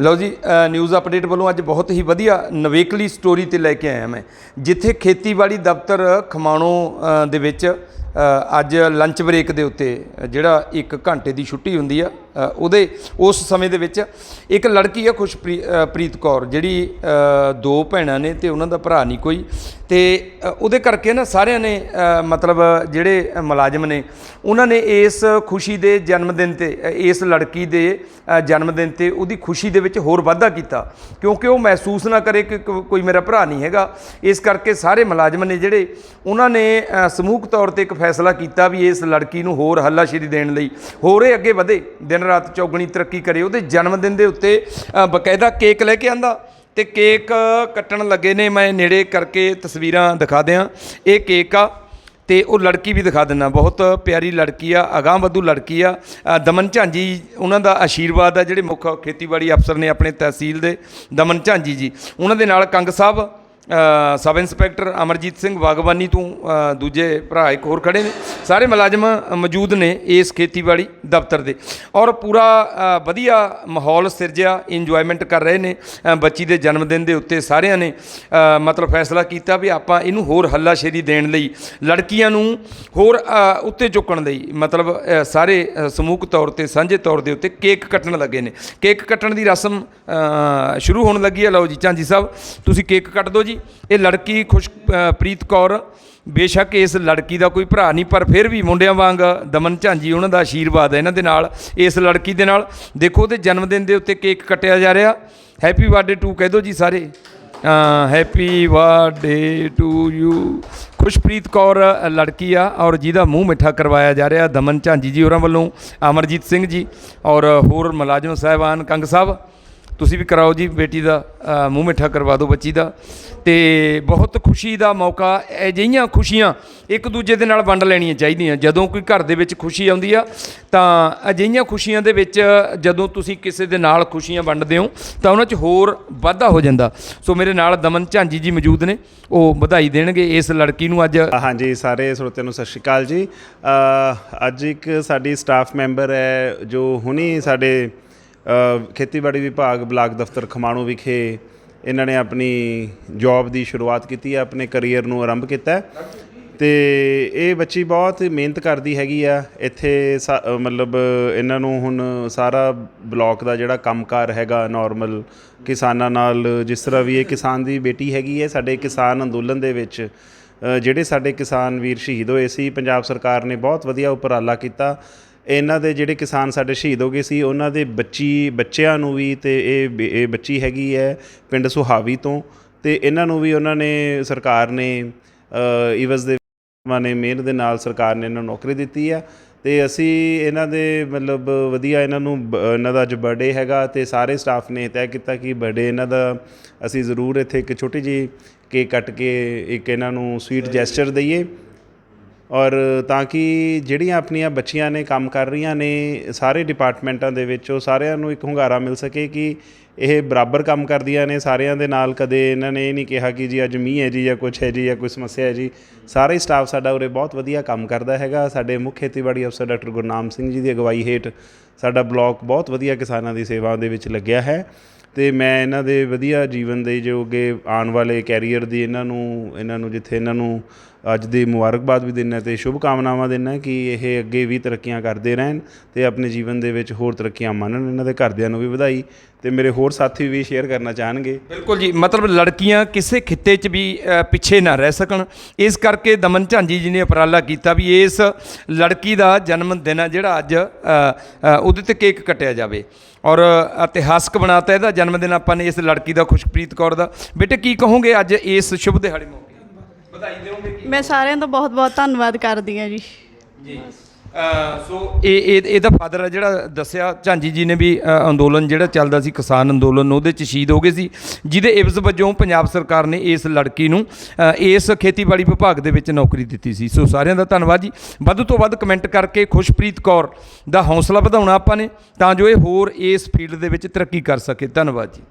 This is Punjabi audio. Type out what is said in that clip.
ਲਓ ਜੀ ਨਿਊਜ਼ ਅਪਡੇਟ ਵੱਲੋਂ ਅੱਜ ਬਹੁਤ ਹੀ ਵਧੀਆ ਨਵੇਕਲੀ ਸਟੋਰੀ ਤੇ ਲੈ ਕੇ ਆਇਆ ਮੈਂ, ਜਿੱਥੇ ਖੇਤੀਬਾੜੀ ਦਫ਼ਤਰ ਖਮਾਣੋ ਦੇ ਵਿੱਚ ਅੱਜ ਲੰਚ ਬ੍ਰੇਕ ਦੇ ਉੱਤੇ ਜਿਹੜਾ ਇੱਕ ਘੰਟੇ ਦੀ ਛੁੱਟੀ ਹੁੰਦੀ ਆ ਉਹਦੇ ਉਸ ਸਮੇਂ ਦੇ ਵਿੱਚ ਇੱਕ ਲੜਕੀ ਆ ਖੁਸ਼ਪ੍ਰੀਤ ਕੌਰ ਜਿਹੜੀ ਦੋ ਭੈਣਾਂ ਨੇ ਤੇ ਉਹਨਾਂ ਦਾ ਭਰਾ ਨਹੀਂ ਕੋਈ ਤੇ ਉਹਦੇ ਕਰਕੇ ਨਾ ਸਾਰਿਆਂ ਨੇ ਮਤਲਬ ਜਿਹੜੇ ਮੁਲਾਜ਼ਮ ਨੇ ਉਹਨਾਂ ਨੇ ਇਸ ਖੁਸ਼ੀ ਦੇ ਜਨਮ ਦਿਨ ਤੇ ਇਸ ਲੜਕੀ ਦੇ ਜਨਮ ਦਿਨ ਤੇ ਉਹਦੀ ਖੁਸ਼ੀ ਦੇ ਵਿੱਚ ਹੋਰ ਵਾਧਾ ਕੀਤਾ ਕਿਉਂਕਿ ਉਹ ਮਹਿਸੂਸ ਨਾ ਕਰੇ ਕਿ ਕੋਈ ਮੇਰਾ ਭਰਾ ਨਹੀਂ ਹੈਗਾ ਇਸ ਕਰਕੇ ਸਾਰੇ ਮੁਲਾਜ਼ਮ ਨੇ ਜਿਹੜੇ ਉਹਨਾਂ ਨੇ ਅ, ਸਮੂਹਕ ਤੌਰ ਤੇ ਇੱਕ ਫੈਸਲਾ ਕੀਤਾ ਵੀ ਇਸ ਲੜਕੀ ਨੂੰ ਹੋਰ ਹੱਲਾਸ਼ੇਰੀ ਦੇਣ ਲਈ। ਹੋਰ ਇਹ ਅੱਗੇ ਵਧੇ। ਦਿਨ ਰਾਤ ਚੌਗਣੀ ਤਰੱਕੀ ਕਰੇ। ਉਹਦੇ ਜਨਮ ਦਿਨ ਦੇ ਉੱਤੇ ਬਕਾਇਦਾ ਕੇਕ ਲੈ ਕੇ ਆਂਦਾ। ਤੇ ਕੇਕ ਕੱਟਣ ਲੱਗੇ ਨੇ। ਮੈਂ ਨੇੜੇ ਕਰਕੇ ਤਸਵੀਰਾਂ ਦਿਖਾ ਦਿਆਂ। ਇਹ ਕੇਕ ਆ। ਤੇ ਉਹ ਲੜਕੀ ਵੀ ਦਿਖਾ ਦਿੰਨਾ ਬਹੁਤ ਪਿਆਰੀ ਲੜਕੀ ਆ। ਅਗਾਂਹ ਵਧੂ ਲੜਕੀ ਆ। ਦਮਨ ਝਾਂਜੀ ਉਹਨਾਂ ਦਾ ਆਸ਼ੀਰਵਾਦ ਆ। ਜਿਹੜੇ ਮੁੱਖ ਖੇਤੀਬਾੜੀ ਅਫਸਰ ਨੇ ਆਪਣੇ ਤਹਿਸੀਲ ਦੇ। ਦਮਨ ਝਾਂਜੀ ਜੀ। ਉਹਨਾਂ ਦੇ ਨਾਲ ਕੰਗ ਸਾਹਿਬ ਸਬ ਇੰਸਪੈਕਟਰ ਅਮਰਜੀਤ ਸਿੰਘ ਬਾਗਬਾਨੀ ਤੋਂ ਦੂਜੇ ਭਰਾ ਇੱਕ ਹੋਰ ਖੜੇ ਨੇ। ਸਾਰੇ ਮੁਲਾਜ਼ਮ ਮੌਜੂਦ ਨੇ ਇਸ ਖੇਤੀਬਾੜੀ ਦਫ਼ਤਰ ਦੇ। ਔਰ ਪੂਰਾ ਵਧੀਆ ਮਾਹੌਲ ਸਿਰਜਿਆ ਇੰਜੋਇਮੈਂਟ ਕਰ ਰਹੇ ਨੇ। ਬੱਚੀ ਦੇ ਜਨਮ ਦਿਨ ਦੇ ਉੱਤੇ ਸਾਰਿਆਂ ਨੇ ਮਤਲਬ ਫੈਸਲਾ ਕੀਤਾ ਵੀ ਆਪਾਂ ਇਹਨੂੰ ਹੋਰ ਹੱਲਾਸ਼ੇਰੀ ਦੇਣ ਲਈ ਲੜਕੀਆਂ ਨੂੰ ਹੋਰ ਉੱਤੇ ਚੁੱਕਣ ਲਈ ਮਤਲਬ ਸਾਰੇ ਅ, ਸਮੂਹਕ ਤੌਰ ਤੇ ਸਾਂਝੇ ਤੌਰ ਦੇ ਉੱਤੇ ਕੇਕ ਕੱਟਣ ਲੱਗੇ ਨੇ। ਕੇਕ ਕੱਟਣ ਦੀ ਰਸਮ ਸ਼ੁਰੂ ਹੋਣ ਲੱਗੀ ਹੈ। ਲਓ ਜੀ ਝਾਂਜੀ ਸਾਹਿਬ ਤੁਸੀਂ ਕੇਕ ਕੱਟ ਦਿਓ ਜੀ। ਇਹ ਲੜਕੀ ਖੁਸ਼ ਪ੍ਰੀਤ ਕੌਰ। ਬੇਸ਼ੱਕ ਇਸ ਲੜਕੀ ਦਾ ਕੋਈ ਭਰਾ ਨਹੀਂ, ਪਰ ਫਿਰ ਵੀ ਮੁੰਡਿਆਂ ਵਾਂਗ ਦਮਨ ਝਾਂਜੀ ਉਹਨਾਂ ਦਾ ਆਸ਼ੀਰਵਾਦ ਹੈ ਇਹਨਾਂ ਦੇ ਨਾਲ, ਇਸ ਲੜਕੀ ਦੇ ਨਾਲ। ਦੇਖੋ, ਉਹਦੇ ਜਨਮ ਦਿਨ ਦੇ ਉੱਤੇ ਕੇਕ ਕੱਟਿਆ ਜਾ ਰਿਹਾ। ਹੈਪੀ ਬਰਥਡੇ ਟੂ ਕਹਿ ਦਿਓ ਜੀ ਸਾਰੇ। Happy birthday to you Khushpreet Kaur ਲੜਕੀ ਆ ਔਰ ਜਿਹਦਾ ਮੂੰਹ ਮਿੱਠਾ ਕਰਵਾਇਆ ਜਾ ਰਿਹਾ ਦਮਨ ਝਾਂਜੀ ਜੀ ਹੋਰਾਂ ਵੱਲੋਂ। ਅਮਰਜੀਤ ਸਿੰਘ ਜੀ ਔਰ ਹੋਰ ਮੁਲਾਜ਼ਮ ਸਾਹਿਬਾਨ, ਕੰਗ ਸਾਹਿਬ। ਤੁਸੀਂ ਵੀ ਕਰਾਓ ਜੀ, ਬੇਟੀ ਦਾ ਮੂੰਹ ਮਿੱਠਾ ਕਰਵਾ ਦਿਓ ਬੱਚੀ ਦਾ। ਤੇ ਬਹੁਤ ਖੁਸ਼ੀ ਦਾ ਮੌਕਾ, ਅਜਿਹੀਆਂ ਖੁਸ਼ੀਆਂ ਇੱਕ ਦੂਜੇ ਦੇ ਨਾਲ ਵੰਡ ਲੈਣੀਆਂ ਚਾਹੀਦੀਆਂ। ਜਦੋਂ ਕੋਈ ਘਰ ਦੇ ਵਿੱਚ ਖੁਸ਼ੀ ਆਉਂਦੀ ਆ, ਤਾਂ ਅਜਿਹੀਆਂ ਖੁਸ਼ੀਆਂ ਦੇ ਵਿੱਚ ਜਦੋਂ ਤੁਸੀਂ ਕਿਸੇ ਦੇ ਨਾਲ ਖੁਸ਼ੀਆਂ ਵੰਡਦੇ ਹੋ, ਤਾਂ ਉਹਨਾਂ 'ਚ ਹੋਰ ਵਾਧਾ ਹੋ ਜਾਂਦਾ। ਸੋ ਮੇਰੇ ਨਾਲ ਦਮਨ ਝਾਂਜੀ ਜੀ ਮੌਜੂਦ ਨੇ, ਉਹ ਵਧਾਈ ਦੇਣਗੇ ਇਸ ਲੜਕੀ ਨੂੰ ਅੱਜ। ਹਾਂਜੀ, ਸਾਰੇ ਸਰੋਤਿਆਂ ਨੂੰ ਸਤਿ ਸ਼੍ਰੀ ਅਕਾਲ ਜੀ। ਅੱਜ ਇੱਕ ਸਾਡੀ ਸਟਾਫ ਮੈਂਬਰ ਹੈ, ਜੋ ਹੁਣੀ ਸਾਡੇ ਖੇਤੀਬਾੜੀ ਵਿਭਾਗ, ਬਲਾਕ ਦਫ਼ਤਰ ਖਮਾਣੋ ਵਿਖੇ ਇਹਨਾਂ ਨੇ ਆਪਣੀ ਜੌਬ ਦੀ ਸ਼ੁਰੂਆਤ ਕੀਤੀ ਹੈ, ਆਪਣੇ ਕੈਰੀਅਰ ਨੂੰ ਆਰੰਭ ਕੀਤਾ ਹੈ। ਤੇ ਇਹ ਬੱਚੀ ਬਹੁਤ ਮਿਹਨਤ ਕਰਦੀ ਹੈਗੀ ਆ ਇੱਥੇ ਸਾ- ਮਤਲਬ ਇਹਨਾਂ ਨੂੰ ਹੁਣ ਸਾਰਾ ਬਲਾਕ ਦਾ ਜਿਹੜਾ ਕੰਮਕਾਰ ਹੈਗਾ ਨਾਰਮਲ ਕਿਸਾਨਾਂ ਨਾਲ, ਜਿਸ ਤਰ੍ਹਾਂ ਵੀ ਇਹ ਕਿਸਾਨ ਦੀ ਬੇਟੀ ਹੈਗੀ ਹੈ, ਸਾਡੇ ਕਿਸਾਨ ਅੰਦੋਲਨ ਦੇ ਵਿੱਚ ਜਿਹੜੇ ਸਾਡੇ ਕਿਸਾਨ ਵੀਰ ਸ਼ਹੀਦ ਹੋਏ ਸੀ, ਪੰਜਾਬ ਸਰਕਾਰ ਨੇ ਬਹੁਤ ਵਧੀਆ ਉਪਰਾਲਾ ਕੀਤਾ ਇਹਨਾਂ ਦੇ ਜਿਹੜੇ ਕਿਸਾਨ ਸਾਡੇ ਸ਼ਹੀਦ ਹੋ ਗਏ ਸੀ ਉਹਨਾਂ ਦੇ ਬੱਚੀ ਬੱਚਿਆਂ ਨੂੰ ਵੀ ਤੇ ਇਹ ਇਹ ਬੱਚੀ ਹੈਗੀ ਹੈ ਪਿੰਡ ਸੁਹਾਵੀ ਤੋਂ ਤੇ ਇਹਨਾਂ ਨੂੰ ਵੀ ਉਹਨਾਂ ਨੇ ਸਰਕਾਰ ਨੇ ਇਵਜ਼ ਦੇ ਮਾਨੇ ਮਿਹਨਤ ਦੇ ਨਾਲ ਸਰਕਾਰ ਨੇ ਇਹਨਾਂ ਨੂੰ ਨੌਕਰੀ ਦਿੱਤੀ ਆ ਤੇ ਅਸੀਂ ਇਹਨਾਂ ਦੇ ਮਤਲਬ ਵਧੀਆ ਇਹਨਾਂ ਨੂੰ ਇਹਨਾਂ ਦਾ ਅੱਜ ਬਰਥਡੇ ਹੈਗਾ ਤੇ ਸਾਰੇ ਸਟਾਫ ਨੇ ਤੈਅ ਕੀਤਾ ਕਿ ਬਰਥਡੇ ਇਹਨਾਂ ਦਾ ਅਸੀਂ ਜ਼ਰੂਰ ਇੱਥੇ ਇੱਕ ਛੋਟੀ ਜੀ ਕੇਕ ਕੱਟ ਕੇ ਇੱਕ ਇਹਨਾਂ ਨੂੰ ਸਵੀਟ ਜੈਸਚਰ ਦਈਏ। ਔਰ ਤਾਂ ਕਿ ਜਿਹੜੀਆਂ ਆਪਣੀਆਂ ਬੱਚੀਆਂ ਨੇ ਕੰਮ ਕਰ ਰਹੀਆਂ ਨੇ ਸਾਰੇ ਡਿਪਾਰਟਮੈਂਟਾਂ ਦੇ ਵਿੱਚ, ਉਹ ਸਾਰਿਆਂ ਨੂੰ ਇੱਕ ਹੁੰਗਾਰਾ ਮਿਲ ਸਕੇ ਕਿ ਇਹ ਬਰਾਬਰ ਕੰਮ ਕਰਦੀਆਂ ਨੇ, ਸਾਰਿਆਂ ਦੇ ਨਾਲ ਕਦੇ ਇਹਨਾਂ ਨੇ ਇਹ ਨਹੀਂ ਕਿਹਾ ਕਿ ਜੀ ਅੱਜ ਮੀਂਹ ਹੈ ਜੀ ਜਾਂ ਕੁਛ ਹੈ ਜੀ ਜਾਂ ਕੋਈ ਸਮੱਸਿਆ ਹੈ ਜੀ। ਸਾਰੇ ਸਟਾਫ ਸਾਡਾ ਉਰੇ ਬਹੁਤ ਵਧੀਆ ਕੰਮ ਕਰਦਾ ਹੈਗਾ। ਸਾਡੇ ਮੁੱਖ ਖੇਤੀਬਾੜੀ ਅਫਸਰ ਡਾਕਟਰ ਗੁਰਨਾਮ ਸਿੰਘ ਜੀ ਦੀ ਅਗਵਾਈ ਹੇਠ ਸਾਡਾ ਬਲਾਕ ਬਹੁਤ ਵਧੀਆ ਕਿਸਾਨਾਂ ਦੀ ਸੇਵਾ ਦੇ ਵਿੱਚ ਲੱਗਿਆ ਹੈ ਤੇ ਮੈਂ ਇਹਨਾਂ ਦੇ ਵਧੀਆ ਜੀਵਨ ਦੇ ਜੋ ਅੱਗੇ ਆਉਣ ਵਾਲੇ ਕੈਰੀਅਰ ਦੀ ਇਹਨਾਂ ਨੂੰ ਇਹਨਾਂ ਨੂੰ ਜਿੱਥੇ ਇਹਨਾਂ ਨੂੰ ਅੱਜ ਦੀ ਮੁਬਾਰਕਬਾਦ ਵੀ ਦਿੰਦਾ ਤੇ ਸ਼ੁਭ ਕਾਮਨਾਵਾਂ ਦਿੰਦਾ ਕਿ ਇਹ ਅੱਗੇ ਵੀ ਤਰੱਕੀਆਂ ਕਰਦੇ ਰਹਿਣ ਤੇ ਆਪਣੇ ਜੀਵਨ ਦੇ ਵਿੱਚ ਹੋਰ ਤਰੱਕੀਆਂ ਮੰਨਣ, ਇਹਨਾਂ ਦੇ ਘਰਦਿਆਂ ਨੂੰ ਵੀ ਵਧਾਈ ਤੇ ਮੇਰੇ ਹੋਰ ਸਾਥੀ ਵੀ ਸ਼ੇਅਰ ਕਰਨਾ ਚਾਹਣਗੇ। ਬਿਲਕੁਲ ਜੀ, ਮਤਲਬ ਲੜਕੀਆਂ ਕਿਸੇ ਖਿੱਤੇ 'ਚ ਵੀ ਪਿੱਛੇ ਨਾ ਰਹਿ ਸਕਣ। ਇਸ ਕਰਕੇ ਦਮਨ ਝਾਂਜੀ ਜੀ ਨੇ ਉਪਰਾਲਾ ਕੀਤਾ ਵੀ ਇਸ ਲੜਕੀ ਦਾ ਜਨਮ ਦਿਨ ਆ ਜਿਹੜਾ ਅੱਜ ਉਹਦੇ ਤੇ ਕੇਕ ਕੱਟਿਆ ਜਾਵੇ। ਔਰ ਇਤਿਹਾਸਕ ਬਣਾਤਾ ਇਹਦਾ ਜਨਮ ਦਿਨ ਆਪਾਂ ਨੇ ਇਸ ਲੜਕੀ ਦਾ, ਖੁਸ਼ਪ੍ਰੀਤ ਕੌਰ ਦਾ। ਬੇਟੇ ਕੀ ਕਹੋਗੇ ਅੱਜ ਇਸ ਸ਼ੁਭ ਦਿਹਾੜੇ ਮੌਕੇ? ਵਧਾਈ ਦਿਓਗੇ ਕੀ? ਮੈਂ ਸਾਰਿਆਂ ਦਾ ਬਹੁਤ ਬਹੁਤ ਧੰਨਵਾਦ ਕਰਦੀ ਹਾਂ ਜੀ। ਜੀ। ਸੋ ਇਹ ਇਹ ਇਹਦਾ ਫਾਦਰ ਆ ਜਿਹੜਾ ਦੱਸਿਆ ਝਾਂਜੀ ਜੀ ਨੇ ਵੀ ਅ, ਅੰਦੋਲਨ ਜਿਹੜਾ ਚੱਲਦਾ ਸੀ ਕਿਸਾਨ ਅੰਦੋਲਨ ਉਹਦੇ ਚ ਸ਼ਹੀਦ ਹੋ ਗਏ ਸੀ। ਜਿਹਦੇ ਇਵਜ਼ ਵਜੋਂ ਪੰਜਾਬ ਸਰਕਾਰ ਨੇ ਇਸ ਲੜਕੀ ਨੂੰ ਅ, ਇਸ ਖੇਤੀਬਾੜੀ ਵਿਭਾਗ ਦੇ ਵਿੱਚ ਨੌਕਰੀ ਦਿੱਤੀ ਸੀ। ਸੋ ਸਾਰਿਆਂ ਦਾ ਧੰਨਵਾਦ ਜੀ। ਵੱਧ ਤੋਂ ਵੱਧ ਕਮੈਂਟ ਕਰਕੇ ਖੁਸ਼ਪ੍ਰੀਤ ਕੌਰ ਦਾ ਹੌਸਲਾ ਵਧਾਉਣਾ ਆਪਾਂ ਨੇ ਤਾਂ ਜੋ ਇਹ ਹੋਰ ਇਸ ਫੀਲਡ ਦੇ ਵਿੱਚ ਤਰੱਕੀ ਕਰ ਸਕੇ। ਧੰਨਵਾਦ ਜੀ।